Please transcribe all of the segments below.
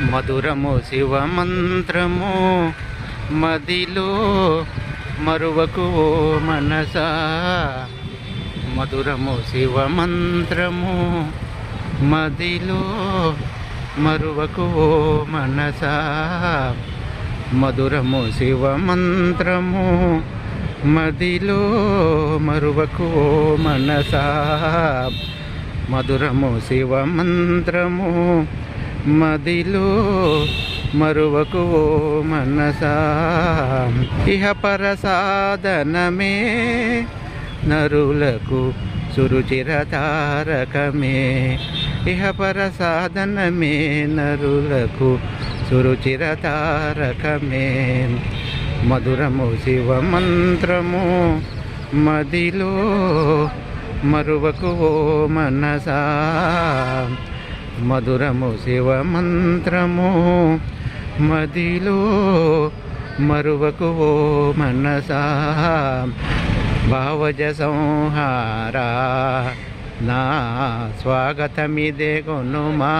మధురము శివ మంత్రము మదిలో మరువకు ఓ మనసా. మధురము శివ మంత్రము మదిలో మరువకు ఓ మనసా. మధురము శివ మంత్రము మదిలో మరువకు ఓ మనసా. మధురము శివ మంత్రము మదిలో మరువకు ఓ మనసా. ఇహ పరసాదనమే నరులకు సురుచిరతారకమే ఇహ పరసాదనమే నరులకు సురుచిరతారకమే మధురము శివ మంత్రము మదిలో మరువకు ఓ మనసా. మధురము శివ మంత్రము. మదిలో మరువకు ఓ మనసా. భావజ సంహారా. నా స్వాగతమిదే కొనుమా.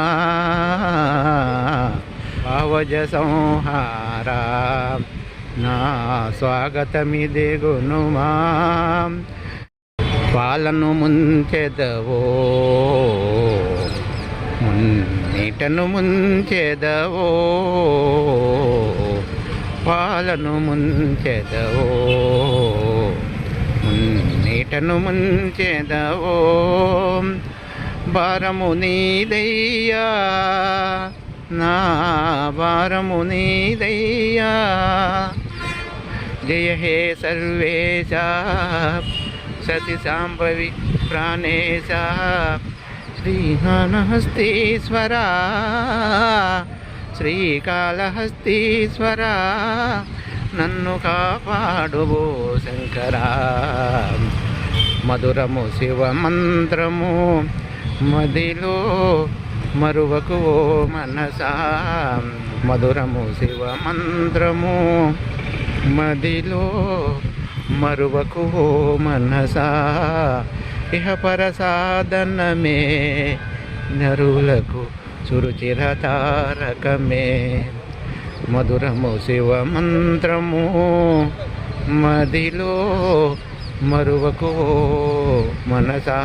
భావజ సంహారా. నా స్వాగతమిదే గునుమా పాలను ముంచెదవో. మున్నిటను ముంచెదవో పాలను ముంచెదవో మున్నిటను ముంచెదవో భారము నీదయ్యా నా భారము నీదయ్యా. జయ హే సర్వేశ సతి సాంభవి ప్రాణేశ. శ్రీహానహస్తీశ్వర శ్రీకాళహస్తీశ్వర నన్ను కాపాడువో శంకరా. మధురము శివ మంత్రము మదిలో మరువకు ఓ మనసా. మధురము శివ మంత్రము మదిలో మరువకు ఓ మనసా. ఇహపర సాధనమే నరులకు సురుచిరతారకమే మధురము శివ మంత్రము మదిలో మరువకు మనసా.